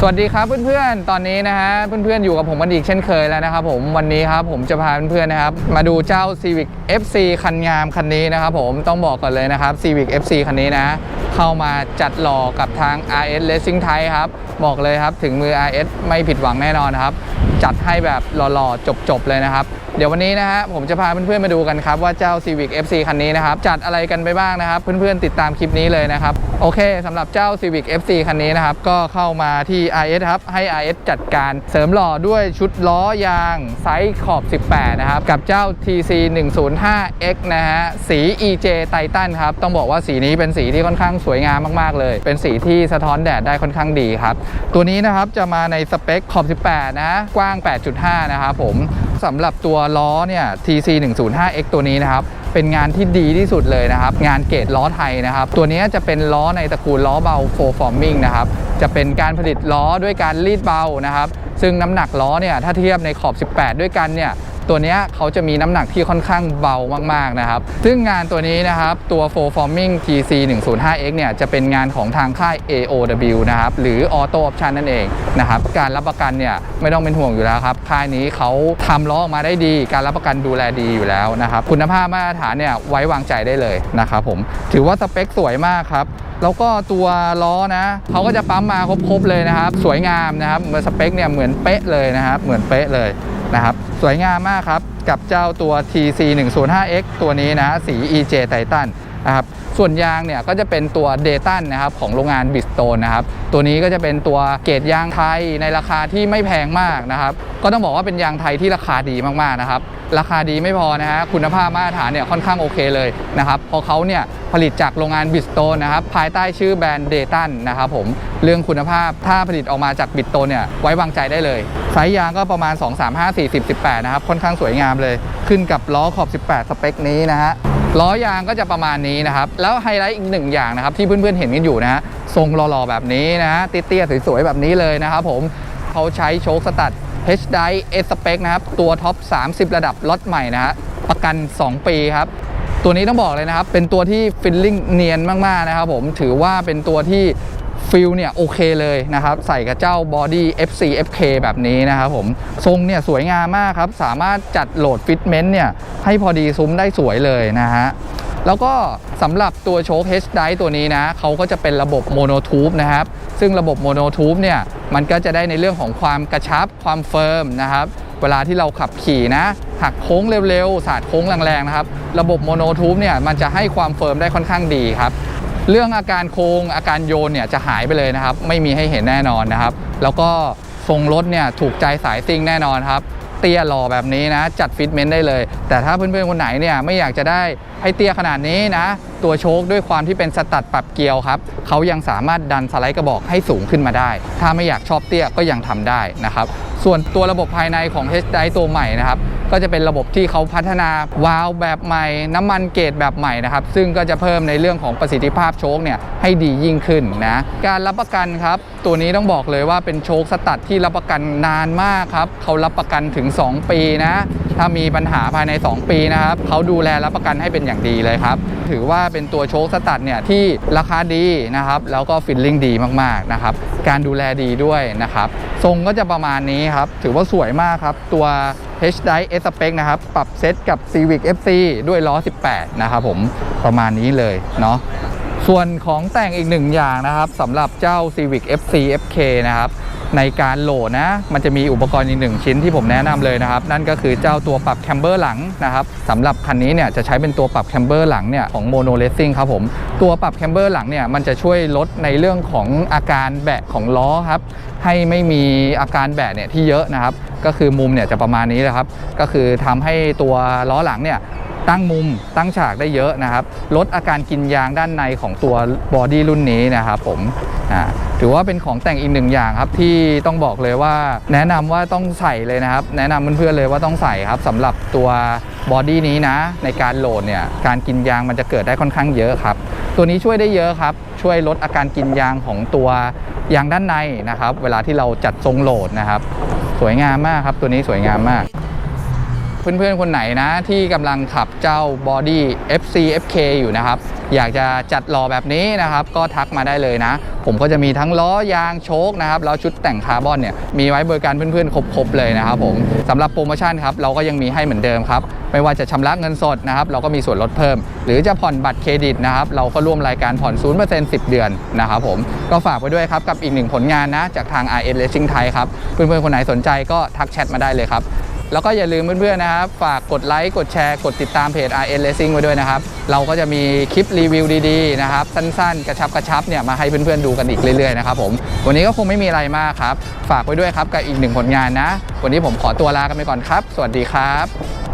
สวัสดีครับเพื่อนๆ ตอนนี้นะฮะเพื่อนๆอยู่กับผมกันอีกเช่นเคยแล้วนะครับผมวันนี้ครับผมจะพาเพื่อนๆนะครับมาดูเจ้า Civic FC คันงามคันนี้นะครับผมต้องบอกก่อนเลยนะครับ Civic FC คันนี้นะเข้ามาจัดหล่อกับทาง RS Racing Thai ครับบอกเลยครับถึงมือ RS ไม่ผิดหวังแน่นอนนครับจัดให้แบบหล่อๆจบๆเลยนะครับ เดี๋ยววันนี้นะฮะผมจะพาเพื่อนๆมาดูกันครับว่าเจ้า Civic FC คันนี้นะครับจัดอะไรกันไปบ้างนะครับ เพื่อนๆติดตามคลิปนี้เลยนะครับโอเคสำหรับเจ้า Civic FC คันนี้นะครับก็เข้ามาที่ RS ครับให้ RS จัดการเสริมหล่อด้วยชุดล้อยางไซส์ขอบ 18 นะครับ กับเจ้า TC 105X นะฮะสี EJ Titan ครับต้องบอกว่าสีนี้เป็นสีที่ค่อนข้างสวยงามมากๆเลย เป็นสีที่สะท้อนแดดได้ค่อนข้างดีครับตัวนี้นะครับจะมาในสเปคขอบ 18 นะกว้าง 8.5 นะครับผม สำหรับตัวล้อเนี่ย TC 105X ตัวนี้นะครับ เป็นงานที่ดีที่สุดเลยนะครับ งานเกรดล้อไทยนะครับ ตัวนี้จะเป็นล้อในตระกูลล้อเบาโฟฟอร์มิงนะครับ จะเป็นการผลิตล้อด้วยการรีดเบานะครับ ซึ่งน้ำหนักล้อเนี่ยถ้าเทียบในขอบ 18 ด้วยกันเนี่ย ตัวนี้เขาจะมีน้ำหนักที่ค่อนข้างเบามากๆนะครับ ซึ่งงานตัวนี้นะครับตัว f o r Forming TC 105X เนี่ยจะเป็นงานของทางค่าย AOW นะครับหรือ Auto Option นั่นเองนะครับการรับประกันเนี่ยไม่ต้องเป็นห่วงอยู่แล้วครับค่ายนี้เขาทำล้อออกมาได้ดี การรับประกันดูแลดีอยู่แล้วนะครับคุณภาพมาตรฐานเนี่ยไว้วางใจได้เลยนะครับผมถือว่าสเปคสวยมากครับแล้วก็ตัวล้อนะเขาก็จะปั๊มมาครบๆเลยนะครับ สวยงามนะครับเมือสเปคเนี่ยเหมือนเป๊ะเลยนะครับ เหมือนเป๊ะเลย นะครับ สวยงามมากครับ กับเจ้าตัว TC 105X ตัวนี้นะ สี EJ Titan นะครับส่วนยางเนี่ยก็จะเป็นตัวเดตันนะครับของโรงงานบิสโตนนะครับตัวนี้ก็จะเป็นตัวเกรดยางไทยในราคาที่ไม่แพงมากนะครับก็ต้องบอกว่าเป็นยางไทยที่ราคาดีมากๆนะครับราคาดีไม่พอนะฮะคุณภาพมาตรฐานเนี่ยค่อนข้างโอเคเลยนะครับเพราะเขาเนี่ยผลิตจากโรงงานบิสโตนนะครับภายใต้ชื่อแบรนด์เดตันนะครับผมเรื่องคุณภาพถ้าผลิตออกมาจากบิสโตนเนี่ยไว้วางใจได้เลยไซส์ยางก็ประมาณ 2 3 5 4 0 18นะครับค่อนข้างสวยงามเลย ขึ้นกับล้อขอบ 18 สเปคนี้นะฮะ ล้อยางก็จะประมาณนี้นะครับ แล้วไฮไลท์อีกหนึ่งอย่างนะครับ ที่เพื่อนๆเห็นกันอยู่นะฮะทรงหล่อๆแบบนี้นะฮะเตี้ยๆสวยๆแบบนี้เลยนะครับผมเขาใช้โชคสตัด H d i S Spec นะครับ ตัวท็อป 30 ระดับล็อตใหม่นะฮะประกัน 2 ปีครับ ตัวนี้ต้องบอกเลยนะครับ เป็นตัวที่ฟิลลิ่งเนียนมากๆนะครับผมถือว่าเป็นตัวที่ ฟิลเนี่ยโอเคเลยนะครับใส่กับเจ้าบอดี้ FC FK แบบนี้นะครับผมทรงเนี่ยสวยงามมากครับ สามารถจัดโหลดฟิตเมนต์เนี่ยให้พอดีซุ้มได้สวยเลยนะฮะแล้วก็สำหรับตัวโชค H d i ตัวนี้นะเขาก็จะเป็นระบบโมโนทูบนะครับ ซึ่งระบบโมโนทูบเนี่ยมันก็จะได้ในเรื่องของความกระชับความเฟิร์มนะครับเวลาที่เราขับขี่นะ หักโค้งเร็วๆ สาดโค้งแรงๆนะครับ ระบบโมโนทูบเนี่ยมันจะให้ความเฟิร์มได้ค่อนข้างดีครับ เรื่องอาการโค้งอาการโยนเนี่ยจะหายไปเลยนะครับ ไม่มีให้เห็นแน่นอนนะครับ แล้วก็ทรงรถเนี่ยถูกใจสายซิ่งแน่นอนครับ เตี้ยหล่อแบบนี้นะ จัดฟิตเมนต์ได้เลย แต่ถ้าเพื่อนๆคนไหนเนี่ยไม่อยากจะได้ให้เตี้ยขนาดนี้นะ ตัวโชคด้วยความที่เป็นสตัดปรับเกียวครับเขายังสามารถดันสไลด์กระบอกให้สูงขึ้นมาได้ ถ้าไม่อยากชอบเตี้ยก็ยังทำได้นะครับ ส่วนตัวระบบภายในของ H d i ตัวใหม่นะครับ ก็จะเป็นระบบที่เขาพัฒนาวาล์วแบบใหม่ น้ำมันเกรดแบบใหม่นะครับ ซึ่งก็จะเพิ่มในเรื่องของประสิทธิภาพโชคเนี่ยให้ดียิ่งขึ้นนะการรับประกันครับ ตัวนี้ต้องบอกเลยว่าเป็นโชคสตัดที่รับประกันนานมากครับเขารับประกันถึง 2 ปีนะถ้ามีปัญหาภายใน 2 ปีนะครับเขาดูแลรับประกันให้เป็นอย่างดีเลยครับ ถือว่าเป็นตัวโชคสตัดเนี่ยที่ราคาดีนะครับ แล้วก็ฟิลลิ่งดีมากๆนะครับ การดูแลดีด้วยนะครับ ทรงก็จะประมาณนี้ครับ ถือว่าสวยมากครับ ตัว H d i S Spec นะครับ ปรับเซตกับ Civic FC ด้วยล้อ 18 นะครับผมประมาณนี้เลยเนาะส่วนของแต่งอีกหนึ่งอย่างนะครับสำหรับเจ้า Civic FC FK นะครับ ในการโหลดนะ มันจะมีอุปกรณ์อีกหนึ่งชิ้นที่ผมแนะนำเลยนะครับ นั่นก็คือเจ้าตัวปรับแคมเบอร์หลังนะครับสำหรับคันนี้เนี่ยจะใช้เป็นตัวปรับแคมเบอร์หลังเนี่ยของ Mono Racing ครับผมตัวปรับแคมเบอร์หลังเนี่ยมันจะช่วยลดในเรื่องของอาการแบะของล้อครับให้ไม่มีอาการแบะเนี่ยที่เยอะนะครับ ก็คือมุมเนี่ยจะประมาณนี้แหละครับ ก็คือทำให้ตัวล้อหลังเนี่ย ตั้งมุมตั้งฉากได้เยอะนะครับ ลดอาการกินยางด้านในของตัวบอดี้รุ่นนี้นะครับผมอ่าถือว่าเป็นของแต่งอีกหนึ่งอย่างครับที่ต้องบอกเลยว่าแนะนำว่าต้องใส่เลยนะครับ แนะนำเพื่อนๆเลยว่าต้องใส่ครับสำหรับตัวบอดี้นี้นะ ในการโหลดเนี่ยการกินยางมันจะเกิดได้ค่อนข้างเยอะครับ ตัวนี้ช่วยได้เยอะครับ ช่วยลดอาการกินยางของตัวยางด้านในนะครับ เวลาที่เราจัดทรงโหลดนะครับ สวยงามมากครับ ตัวนี้สวยงามมาก เพื่อนๆ คนไหนนะที่กำลังขับเจ้า Body FC FK อยู่นะครับ อยากจะจัดรอแบบนี้นะครับ ก็ทักมาได้เลยนะ ผมก็จะมีทั้งล้อยางโชคนะครับแล้วชุดแต่งคาร์บอนเนี่ยมีไว้บริการเพื่อนๆ ครบๆ เลยนะครับผมสำหรับโปรโมชั่นครับเราก็ยังมีให้เหมือนเดิมครับ ไม่ว่าจะชำระเงินสดนะครับเราก็มีส่วนลดเพิ่ม หรือจะผ่อนบัตรเครดิตนะครับเราก็ร่วมรายการผ่อน 0% 10 เดือนนะครับผมก็ฝากไว้ด้วยครับกับอีกหนึ่งผลงานนะจากทาง RS Racing Thai ครับเพื่อนๆคนไหนสนใจก็ทักแชทมาได้เลยครับ แล้วก็อย่าลืมเพื่อนๆนะครับ ฝากกดไลค์ กดแชร์ กดติดตามเพจ RN Racing ไว้ด้วยนะครับ เราก็จะมีคลิปรีวิวดีๆนะครับ สั้นๆ กระชับกระชับเนี่ยมาให้เพื่อนๆดูกันอีกเรื่อยๆนะครับผม วันนี้ก็คงไม่มีอะไรมากครับ ฝากไว้ด้วยครับกับอีกหนึ่งผลงานนะ วันนี้ผมขอตัวลากันไปก่อนครับ สวัสดีครับ